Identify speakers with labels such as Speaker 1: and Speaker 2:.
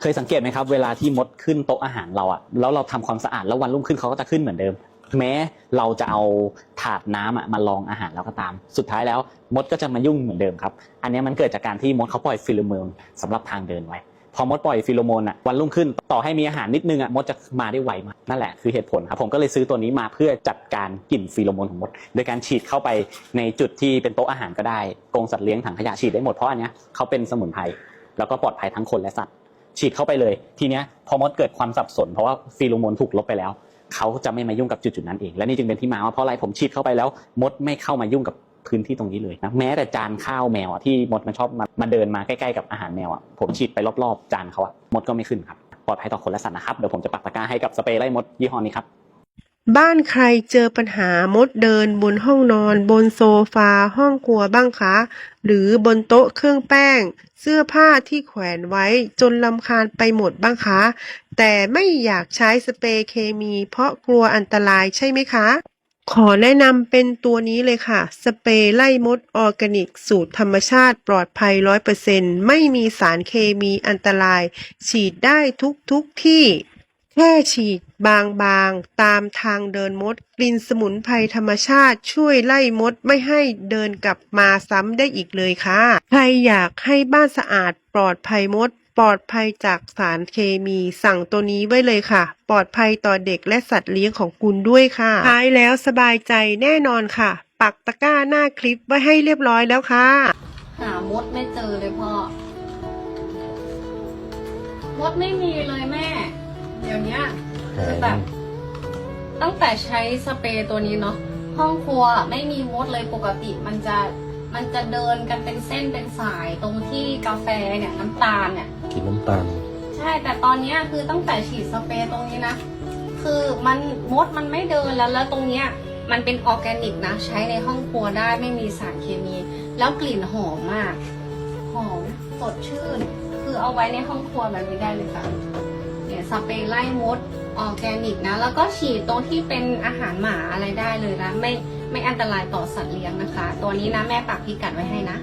Speaker 1: เคยสังเกตไหมครับ เวลาที่มดขึ้นโต๊ะอาหารเราอะแล้วเราทำความสะอาดแล้ววันรุ่งขึ้นเขาก็จะขึ้นเหมือนเดิม แม้เราจะเอาถาดน้ำอะมาลองอาหารแล้วก็ตาม สุดท้ายแล้วมดก็จะมายุ่งเหมือนเดิมครับ อันนี้มันเกิดจากการที่มดเขาปล่อยฟิโลโมนสำหรับทางเดินไว้ พอมดปล่อยฟิโลโมนอะวันรุ่งขึ้นต่อให้มีอาหารนิดนึงอะมดจะมาได้ไวมากนั่นแหละคือเหตุผลครับ ผมก็เลยซื้อตัวนี้มาเพื่อจัดการกลิ่นฟิโลโมนของมด โดยการฉีดเข้าไปในจุดที่เป็นโต๊ะอาหารก็ได้กรงสัตว์เลี้ยงถังขยะฉีดได้หมดเพราะอันนี้เขาเป็นสมุนไพรแล้วก็ปลอดภัยทั้งคนและสัตว์ ฉีดเข้าไปเลย ทีเนี้ยพอมดเกิดความสับสน เพราะว่าฟีโรโมนถูกลบไปแล้ว เขาจะไม่มายุ่งกับจุดๆนั้นเองและนี่จึงเป็นที่มาว่าเพราะอะไรผมฉีดเข้าไปแล้ว มดไม่เข้ามายุ่งกับพื้นที่ตรงนี้เลยนะแม้แต่จานข้าวแมวอะที่มดมันชอบมามาเดินมาใกล้ๆกับอาหารแมวอะผมฉีดไปรอบๆจานเขาอะมดก็ไม่ขึ้นครับปลอดภัยต่อคนและสัตว์นะครับเดี๋ยวผมจะปักตะกร้าให้กับสเปรย์ไล่มดยี่ห้อนี้ครับ
Speaker 2: บ้านใครเจอปัญหามดเดินบนห้องนอน บนโซฟาห้องครัวบ้างคะ หรือบนโต๊ะเครื่องแป้ง เสื้อผ้าที่แขวนไว้จนลำคาญไปหมดบ้างคะ แต่ไม่อยากใช้สเปรย์เคมี เพราะกลัวอันตรายใช่ไหมคะ ขอแนะนำเป็นตัวนี้เลยค่ะ สเปรย์ไล่มดออร์แกนิก สูตรธรรมชาติปลอดภัย 100%ไม่มีสารเคมีอันตราย ฉีดได้ทุกทุกที่ แค่ฉีดบางๆ ตามทางเดินมด กลิ่นสมุนไพรธรรมชาติช่วยไล่มดไม่ให้เดินกลับมาซ้ำได้อีกเลยค่ะ ใครอยากให้บ้านสะอาดปลอดภัยมด ปลอดภัยจากสารเคมีสั่งตัวนี้ไว้เลยค่ะ ปลอดภัยต่อเด็กและสัตว์เลี้ยงของคุณด้วยค่ะใช้แล้วสบายใจแน่นอนค่ะ ปักตะกร้าหน้าคลิปไว้ให้เรียบร้อยแล้วค่ะ
Speaker 3: หามดไม่เจอเลยพ่อ มดไม่มีเลยแม่ เดี๋ยวเนี้ยคือแบบตั้งแต่ใช้สเปรย์ตัวนี้เนาะห้องครัวไม่มีมดเลยปกติมันจะมันจะเดินกันเป็นเส้นเป็นสายตรงที่กาแฟเนี่ยน้ำตาลเนี่ย
Speaker 4: กินน้ำตาล
Speaker 3: ใช่แต่ตอนเนี้ยคือตั้งแต่ฉีดสเปรย์ตรงนี้นะ คือมันมดมันไม่เดินแล้วแล้วตรงเนี้ยมันเป็นออร์แกนิกนะ ใช้ในห้องครัวได้ไม่มีสารเคมี แล้วกลิ่นหอมมาก หอมสดชื่น คือเอาไว้ในห้องครัวแบบนี้ได้เลยค่ะ เนี่ยสเปรย์ไล่มดออร์แกนิกนะ แล้วก็ฉีดตรงที่เป็นอาหารหมาอะไรได้เลยนะ ไม่ไม่อันตรายต่อสัตว์เลี้ยงนะคะ ตัวนี้นะแม่ปักพิกัดไว้ให้นะ